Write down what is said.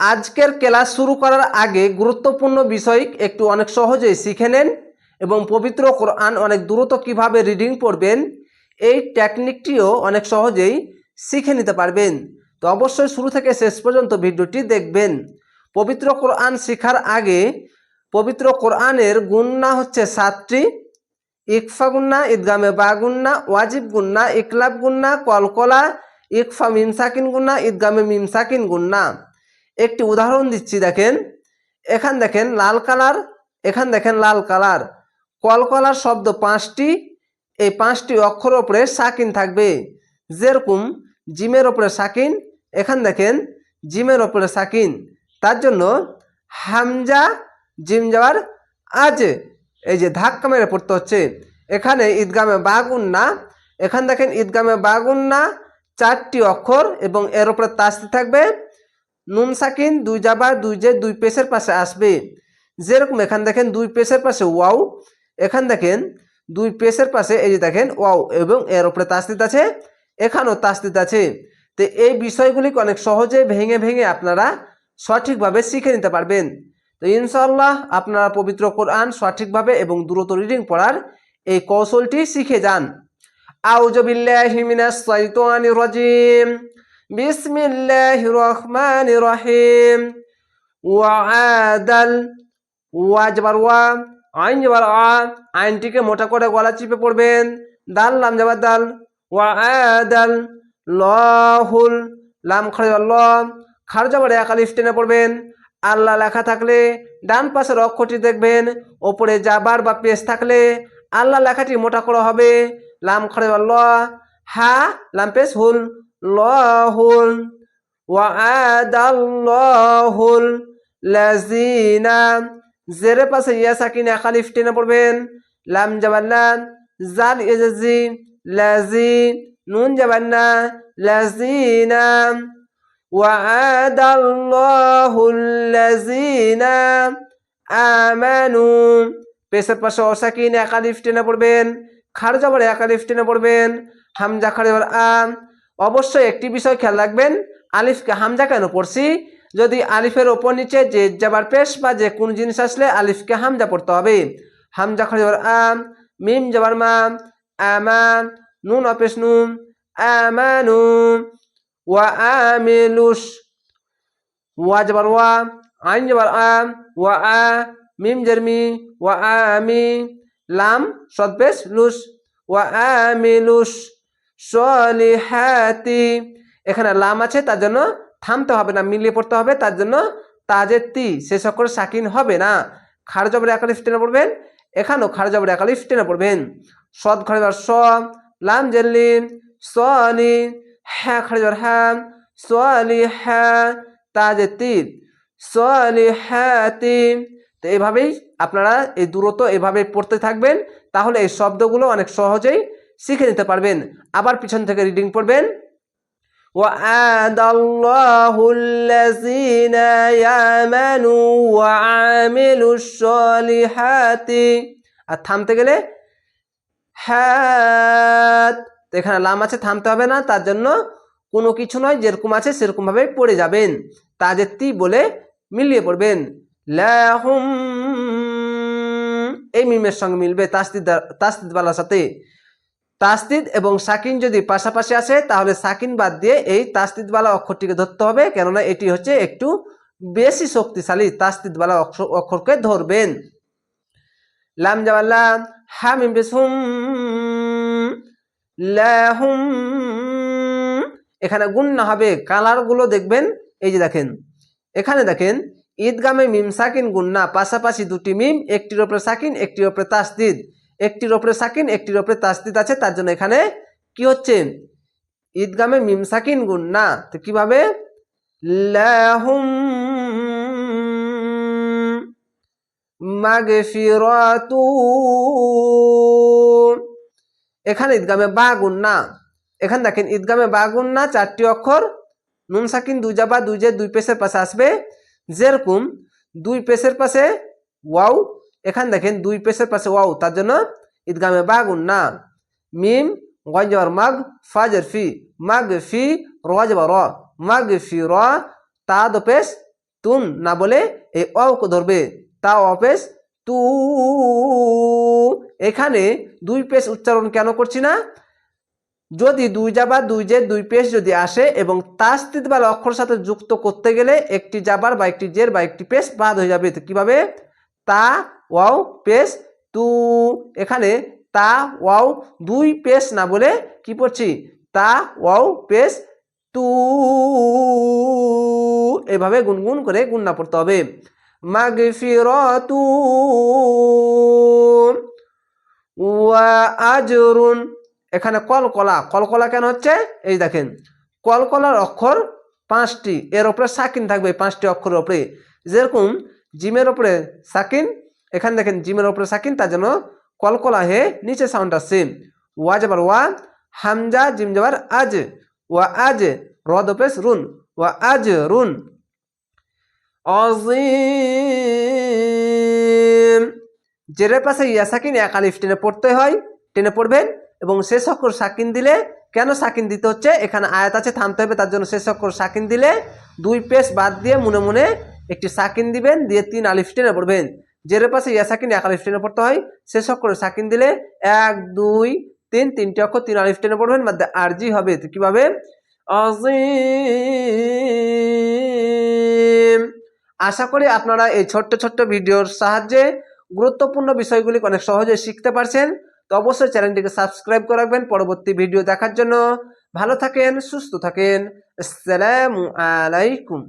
আজকের ক্লাস শুরু করার আগে গুরুত্বপূর্ণ বিষয় একটু অনেক সহজেই শিখে নেন এবং পবিত্র কোরআন অনেক দ্রুত কীভাবে রিডিং পড়বেন, এই টেকনিকটিও অনেক সহজেই শিখে নিতে পারবেন। তো অবশ্যই শুরু থেকে শেষ পর্যন্ত ভিডিওটি দেখবেন। পবিত্র কোরআন শেখার আগে পবিত্র কোরআনের গুন্না হচ্ছে সাতটি। ইকফা গুন্না ঈদগামে বা গুন্না ওয়াজিব গুন্না ইকলাব গুন্না কলকলা, ইকফা মিমসাকিন গুন্না ঈদগামে মিমসাকিন গুন্না একটি উদাহরণ দিচ্ছি, দেখেন। এখান দেখেন, লাল কালার, এখান দেখেন লাল কালার। কলকলার শব্দ পাঁচটি, এই পাঁচটি অক্ষর ওপরে সাকিন থাকবে। যেরকম জিমের ওপরে সাকিন, এখান দেখেন, জিমের ওপরে সাকিন। তার জন্য হামজা, জিম যাওয়ার আজ এই যে ধাক্কা মেরে পড়তে হচ্ছে। এখানে ঈদগামে বাগুন্না এখান দেখেন ঈদগামে বাগুন্না চারটি অক্ষর এবং এর উপরে তাস্তি থাকবে। নুন সাকিন, দুই জাবার দুই যে দুই পেশের পাশে আসবে। যেরকম এখান দেখেন, দুই পেশের পাশে ওয়াও, এখান দেখেন, দুই পেশের পাশে এই যে দেখেন, ওয়াও, এবং এর উপরে তাস্তিত আছে, এখানেও তাস্তিত আছে। তো এই বিষয়গুলিকে অনেক সহজে ভেঙে ভেঙে আপনারা সঠিকভাবে শিখে নিতে পারবেন। তো ইনশাল্লাহ আপনারা পবিত্র কোরআন সঠিকভাবে এবং দ্রুত রিডিং পড়ার এই কৌশলটি শিখে যান। আউজবিল্লাহি মিনাশ শাইতানির রাজিম। বিসমিল্লাহির রহমানির রহিম ওয়াদাল ওয়া যাবার ওয়া, আইন যাবার আ, আইনটিকে মোটা করে গলা চিপে পড়বেন। দাল, লাম যাবার দাল। ওয়া ওয়াদাল লহুল, লাম খাড়ে ল। খার যাবার এক আলিফ টেনে পড়বেন। আল্লাহ লেখা থাকলে ডান পাশের অক্ষরটি দেখবেন। ওপরে যাবার বা পেশ থাকলে আল্লাহ লেখাটি মোটা করা হবে। লাম খড়ে ল। হা, লাম পেশ, হুল। লহুল ওয়াদাল্লাহুল লাজিনা জেরে পাশে ইয়া সাকিন একালিফ টেনে পড়বেন লাম জাবান্না জাল ইজাজি লাজি নুন জাবান্না লাজিনা وعد الله الذين آمنوا পেশের পাশে অসাকিন একালিফ টেনে পড়বেন খার যাবার একালিফ টেনে পড়বেন হামজা খাড়ে আম অবশ্যই একটি বিষয় খেয়াল রাখবেন, আলিফকে হামজা কেন পড়ছি? যদি আলিফের ওপর নিচে যে যাবার পেশ বা যে কোন জিনিস আসলে আলিফকে হামজা পড়তে হবে। হামজা খাড়ে আম, মিম যাবার মাম, আমান, নুন অপেশ নুম আমানু ওয়া আমিলুস, ওয়া যাবার ওয়া, আইন যাবার আম, ওয়া আ, মিম জারমি ওয়া আমি লাম, সদপেশ, লুস, ওয়া আমিলুস। সলিহাতি। এখানে লাম আছে, তার জন্য থামতে হবে না, মিলিয়ে পড়তে হবে, তার জন্য তাজের তি শেষ অক্ষর সাকিন হবে না। খার জবরে একালিফ টেনে পড়বেন, এখানেও খার জবরে একালিফ টেনে পড়বেন। সদ খড়ে স, লাম জেল্লিন সলি হ্যাঁ খড়ে হ্যাঁ সলি হ্যাঁ তাজের তীর সলি হ্যাঁ তো এইভাবেই আপনারা এই দূরত্ব এভাবে পড়তে থাকবেন, তাহলে এই শব্দগুলো অনেক সহজেই শিখে নিতে পারবেন আবার পিছন থেকে রিডিং পড়বেন وعد الله الذين يامنوا وعملوا الصالحات আর থামতে গেলে হ্যাঁ এখানে লাম আছে থামতে হবে না তার জন্য কোনো কিছু নয় যেরকম আছে সেরকমভাবে পড়ে যাবেন তাজের তি বলে মিলিয়ে পড়বেন লাহুম এই মিমের সঙ্গে মিলবে তাস্তিদ তাস্তিদ বালার সাথে তাস্তিদ এবং সাকিন যদি পাশাপাশি আসে, তাহলে সাকিন বাদ দিয়ে এই তাস্তিদওয়ালা অক্ষরটিকে ধরতে হবে। কেননা এটি হচ্ছে একটু বেশি শক্তিশালী তাস্তিদওয়ালা অক্ষরকে ধরবেন। লাম জাবাল্লাম হা মিম বেসুম লাহুম। এখানে গুন্না হবে, কালারগুলো দেখবেন। এই যে দেখেন, এখানে দেখেন, ঈদগামে মিম সাকিন গুন্না পাশাপাশি দুটি মিম, একটির ওপরে সাকিন, একটির ওপরে তাস্তিদ একটির ওপরে সাকিন, একটির ওপরে তাস্তিদ আছে, তার জন্য এখানে কি হচ্ছে? ঈদগামে মিম সাকিন গুণ, না। তো কীভাবে? এখানে ঈদগামে বা গুণ, না। এখানে দেখেন ঈদগামে বা গুণ, না, চারটি অক্ষর। নুন সাকিন, দুই জাবা, দুই যে দুই পেশের পাশে আসবে। যেরকম, দুই পেশের পাশে, ওয়াও এখান দেখেন দুই পেশের পাশে ওয়াও, তার জন্য ঈদগামে বাগুন, না। মিম গজর মাগ, ফাজর, ফি। মাগ, ফি রজব র। মাগ, ফি, র, তা, দো, পেশ, তুন, না বলে এই অকে ধরবে। তা অপেশ তু, এখানে দুই পেশ উচ্চারণ কেন করছি না? যদি দুই জাবার দুই জের দুই পেশ যদি আসে এবং তাস্তিত বা অক্ষর সাথে যুক্ত করতে গেলে একটি জাবার বা একটি জের বা একটি পেশ বাদ হয়ে যাবে, তো কীভাবে? তা ওয়াও পেশ তু। এখানে তা ওয়াও দুই পেশ না বলে কি পড়ছি? তা ওয়াও পেশ তু। এভাবে গুনগুন করে গুন্না পড়তে হবে। মাগফিরাতু ওয়া আজরুন। এখানে কলকলা কলকলা কেন হচ্ছে? এই দেখেন, কলকলার অক্ষর পাঁচটি, এর ওপরে সাকিন থাকবে পাঁচটি অক্ষরের ওপরে যেরকম জিমের ওপরে সাকিন এখানে দেখেন জিমের ওপরে সাকিন, তার জন্য কলকলা হে নিচে সাউন্ড আসছে। ওয়া যাবার ওয়া, হামজা, জিম যাবার আজ। ওয়া আজ, রদ পেশ রুন। ওয়া আজ রুন। অজিম। জেরের পাশে ইয়া সাকিন, এক আলিফ টেনে পড়তে হয়, টেনে পড়বেন এবং শেষ অক্ষর সাকিন দিলে কেন সাকিন দিতে হচ্ছে? এখানে আয়াত আছে, থামতে হবে, তার জন্য শেষ অক্ষর সাকিন দিলে দুই পেস বাদ দিয়ে মনে মনে একটি সাকিন দিবেন, দিয়ে তিন আলিফ টেনে পড়বেন। জেরের পাশে ইয়া সাকিন এক আলিফ টেনে পড়তে হয় শেষ অক্ষরে সাকিন দিলে এক, দুই, তিন, তিনটি অক্ষর তিন আলিফ টেনে পড়বেন মধ্যে আরজি হবে কীভাবে? আশা করি আপনারা এই ছোট্ট ছোট্ট ভিডিওর সাহায্যে গুরুত্বপূর্ণ বিষয়গুলি অনেক সহজে শিখতে পারছেন। তো অবশ্যই চ্যানেলটিকে সাবস্ক্রাইব করে রাখবেন পরবর্তী ভিডিও দেখার জন্য। ভালো থাকেন, সুস্থ থাকেন। আসসালামু আলাইকুম।